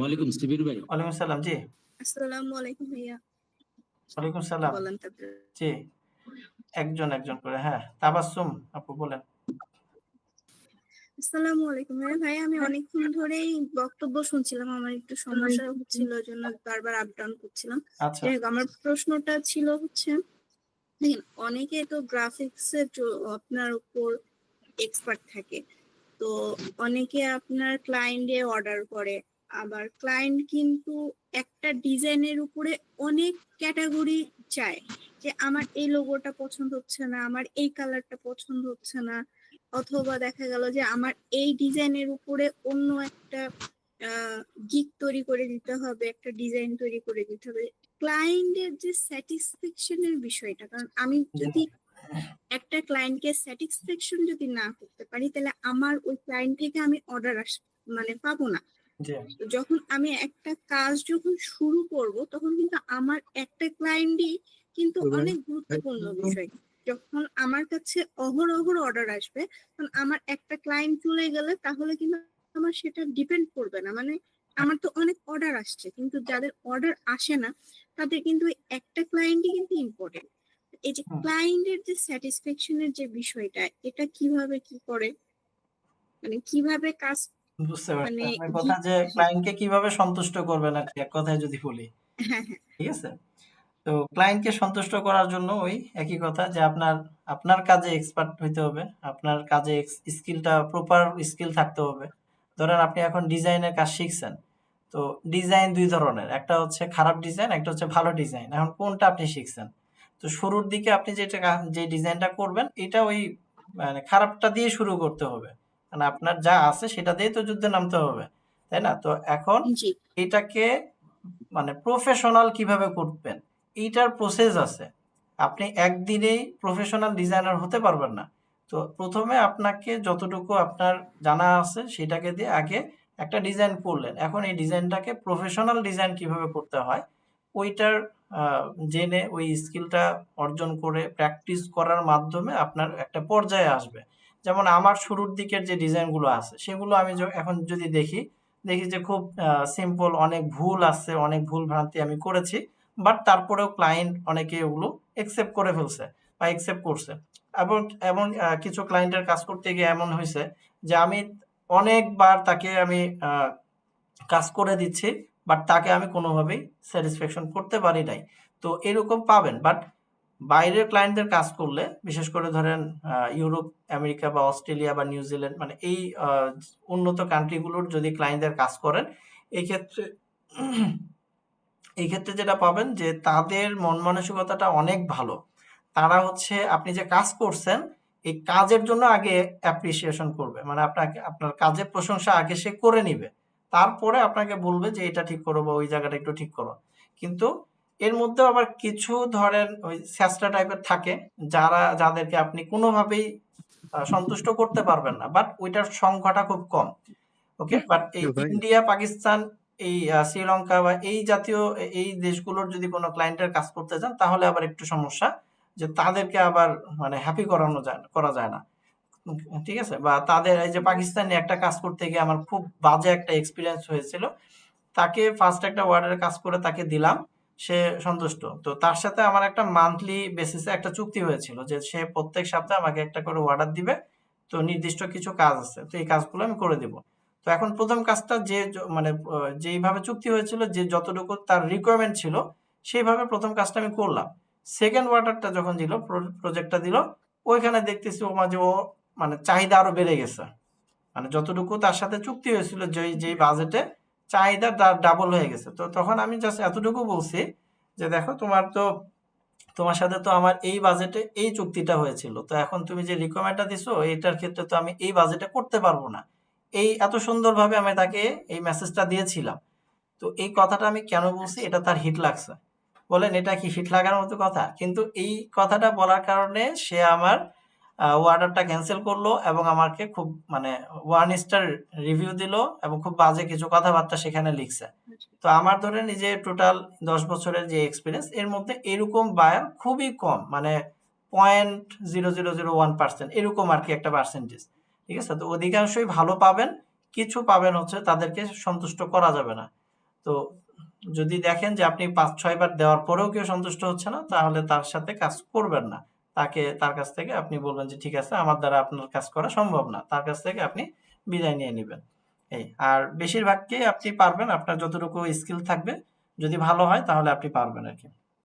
ওয়ালাইকুম শিবির ভাই। ওয়ালাইকুম সালাম জি। আসসালামু আলাইকুম ভাইয়া। ওয়ালাইকুম সালাম। বলেন জি। একজন একজন করে হ্যাঁ। তাবাসসুম আপু বলেন। আসসালামু আলাইকুম ভাই আমি অনেকক্ষণ ধরেই বক্তব্য শুনছিলাম। আমার একটু সমস্যা হচ্ছিল জন্য বারবার আপ ডাউন করছিলাম। আচ্ছা। আমার প্রশ্নটা ছিল হচ্ছে দেখেন অনেকে তো গ্রাফিক্স এর আপনার উপর এক্সপার্ট থাকে। তো অনেকে আপনার ক্লায়েন্টে অর্ডার করে। আবার ক্লায়েন্ট কিন্তু একটা ডিজাইনের উপরে অনেক ক্যাটাগরি চায় যে আমার এই লোগোটা পছন্দ হচ্ছে না, আমার এই কালারটা পছন্দ হচ্ছে না, অথবা দেখা গেল যে আমার এই ডিজাইনের উপরে অন্য একটা গিক তৈরি করে দিতে হবে, একটা ডিজাইন তৈরি করে দিতে হবে। ক্লায়েন্টের যে স্যাটিসফ্যাকশনের বিষয়টা, কারণ আমি যদি একটা ক্লায়েন্টকে স্যাটিসফ্যাকশন যদি না করতে পারি, তাহলে আমার ওই ক্লায়েন্ট থেকে আমি অর্ডার আস মানে পাবো না। যখন আমি একটা কাজ যখন শুরু করব তখন কিন্তু আমার একটা ক্লায়েন্টই কিন্তু অনেক গুরুত্বপূর্ণ বিষয়। যখন আমার কাছে অহরহ অর্ডার আসবে তখন আমার একটা ক্লায়েন্ট চলে গেলে তাহলে কিন্তু আমার সেটা ডিপেন্ড করবে না। মানে আমার তো অনেক অর্ডার আসছে কিন্তু যাদের অর্ডার আসে না তাদের কিন্তু একটা ক্লায়েন্টই কিন্তু ইম্পর্টেন্ট এই যে। ক্লায়েন্টের যে স্যাটিসফ্যাকশনের যে বিষয়টা এটা কীভাবে কি করে? মানে কীভাবে কাজ বুঝতে পারছি। মানে আপনার কথা যে ক্লায়েন্টকে কীভাবে সন্তুষ্ট করবেন আর কি? এক কথায় যদি বলি। হ্যাঁ হ্যাঁ। ঠিক আছে? তো ক্লায়েন্টকে সন্তুষ্ট করার জন্য ওই একই কথা যে আপনার আপনার কাজে এক্সপার্ট হইতে হবে। আপনার কাজে স্কিলটা প্রপার স্কিল থাকতে হবে। ধরেন আপনি এখন ডিজাইনের কাজ শিখছেন। তো ডিজাইন দুই ধরনের। একটা হচ্ছে খারাপ ডিজাইন একটা হচ্ছে ভালো ডিজাইন এখন কোনটা আপনি শিখছেন? তো শুরুর দিকে আপনি যেটা যে ডিজাইনটা করবেন এটা ওই মানে খারাপটা দিয়ে শুরু করতে হবে। মানে আপনার যা আছে সেটা দিয়ে তো যুদ্ধে নামতে হবে তাই না? তো এখন এটাকে মানে প্রফেশনাল কীভাবে করবেন? এইটার প্রসেস আছে। আপনি একদিনেই প্রফেশনাল ডিজাইনার হতে পারবেন না। তো প্রথমে আপনাকে যতটুকু আপনার জানা আছে সেটাকে দিয়ে আগে একটা ডিজাইন করলেন। এখন এই ডিজাইনটাকে প্রফেশনাল ডিজাইন কীভাবে করতে হয় ওইটার জেনে ওই স্কিলটা অর্জন করে প্র্যাকটিস করার মাধ্যমে আপনার একটা পর্যায়ে আসবে। যেমন আমার শুরুর দিকের যে ডিজাইনগুলো আছে, সেগুলো আমি এখন যদি দেখি দেখি যে খুব সিম্পল অনেক ভুল আছে, অনেক ভুল ভ্রান্তি আমি করেছি বাট তারপরেও ক্লায়েন্ট অনেকে ওগুলো একসেপ্ট করে ফেলছে বা একসেপ্ট করছে। এবং এমন কিছু ক্লায়েন্টের কাজ করতে গিয়ে এমন হয়েছে যে আমি অনেকবার তাকে আমি কাজ করে দিচ্ছি বাট তাকে আমি কোনোভাবেই স্যাটিসফ্যাকশন করতে পারি নাই। তো এরকম পাবেন বাট বাইরের ক্লায়েন্টদের কাজ করলে, বিশেষ করে ধরেন ইউরোপ, আমেরিকা বা অস্ট্রেলিয়া বা নিউজিল্যান্ড মানে এই উন্নত কান্ট্রিগুলোর যদি ক্লায়েন্টদের কাজ করেন এই ক্ষেত্রে এই ক্ষেত্রে যেটা পাবেন যে তাদের মন মানসিকতাটা অনেক ভালো। তারা হচ্ছে, আপনি যে কাজ করছেন, এই কাজের জন্য আগে অ্যাপ্রিসিয়েশন করবে। মানে আপনাকে, আপনার কাজের প্রশংসা আগে সে করে নিবে। তারপরে আপনাকে বলবে যে, এটা ঠিক করো বা ওই জায়গাটা একটু ঠিক করো। কিন্তু এর মধ্যে আবার কিছু ধরেন ওই স্যাস্টা টাইপের থাকে যারা যাদেরকে আপনি কোনোভাবেই সন্তুষ্ট করতে পারবেন না বাট ওইটার সংখ্যাটা খুব কম ওকে বাট এই ইন্ডিয়া পাকিস্তান এই শ্রীলঙ্কা বা এই জাতীয় এই দেশগুলোর যদি কোনো ক্লায়েন্টের কাজ করতে চান তাহলে আবার একটু সমস্যা যে তাদেরকে আবার মানে হ্যাপি করানো যায় করা যায় না ঠিক আছে? বা তাদের এই যে পাকিস্তানে একটা কাজ করতে গিয়ে আমার খুব বাজে একটা এক্সপিরিয়েন্স হয়েছিল তাকে ফার্স্ট একটা ওয়ার্ডের কাজ করে তাকে দিলাম সে সন্তুষ্ট। তো তার সাথে আমার একটা মান্থলি বেসিসে একটা চুক্তি হয়েছিল যে সে প্রত্যেক সপ্তাহে আমাকে একটা করে অর্ডার দিবে। তো নির্দিষ্ট কিছু কাজ আছে, তো এই কাজগুলো আমি করে দিব। তো এখন প্রথম কাজটা যে মানে যেইভাবে চুক্তি হয়েছিল, যে যতটুকু তার রিকোয়ারমেন্ট ছিল, সেইভাবে প্রথম কাজটা আমি করলাম। সেকেন্ড অর্ডারটা যখন দিল প্রজেক্টটা দিল, ওইখানে দেখতেছি ও মাঝে ও মানে চাহিদা আরও বেড়ে গেছে। মানে যতটুকু তার সাথে চুক্তি হয়েছিল, যেই যেই বাজেটে চাহিদা ডাবল হয়ে গেছে। তো তখন আমি জাস্ট এতটুকু বলছি যে দেখো, তোমার তো, তোমার সাথে তো আমার এই বাজেটে এই চুক্তিটা হয়েছিল। তো এখন তুমি যে রিকমেন্ডটা দিছো এটার ক্ষেত্রে তো আমি এই বাজেটে করতে পারব না। এই এত সুন্দরভাবে আমি তাকে এই মেসেজটা দিয়েছিলাম। তো এই কথাটা আমি কেন বলছি? এটা তার হিট লাগছে। বলেন, এটা কি হিট লাগার মতো কথা? কিন্তু এই কথাটা বলার কারণে সে আমার অর্ডারটা ক্যান্সেল করল এবং আমাকে খুব মানে ওয়ান স্টার রিভিউ দিল এবং খুব বাজে কিছু কথাবার্তা সেখানে লিখছে। তো আমার ধরেন এই যে টোটাল দশ বছরের যে এক্সপিরিয়েন্স এর মধ্যে এরকম বায়ার খুবই কম মানে point zero zero zero one percent এরকম আর কি একটা পার্সেন্টেজ ঠিক আছে? তো অধিকাংশই ভালো পাবেন, কিছু পাবেন হচ্ছে তাদেরকে সন্তুষ্ট করা যাবে না। তো যদি দেখেন যে আপনি পাঁচ ছয় বার দেওয়ার পরেও কেউ সন্তুষ্ট হচ্ছে না, তাহলে তার সাথে কাজ করবেন না। তাকে, তার কাছ থেকে আপনি বলবেন যে, ঠিক আছে, আমার দ্বারা আপনার কাজ করা সম্ভব না। তার কাছ থেকে আপনি বিদায় নিয়ে নেবেন। এই, আর বেশিরভাগকে আপনি পারবেন, আপনার যতটুকু স্কিল থাকবে, যদি ভালো হয়, তাহলে আপনি পারবেন আর কি।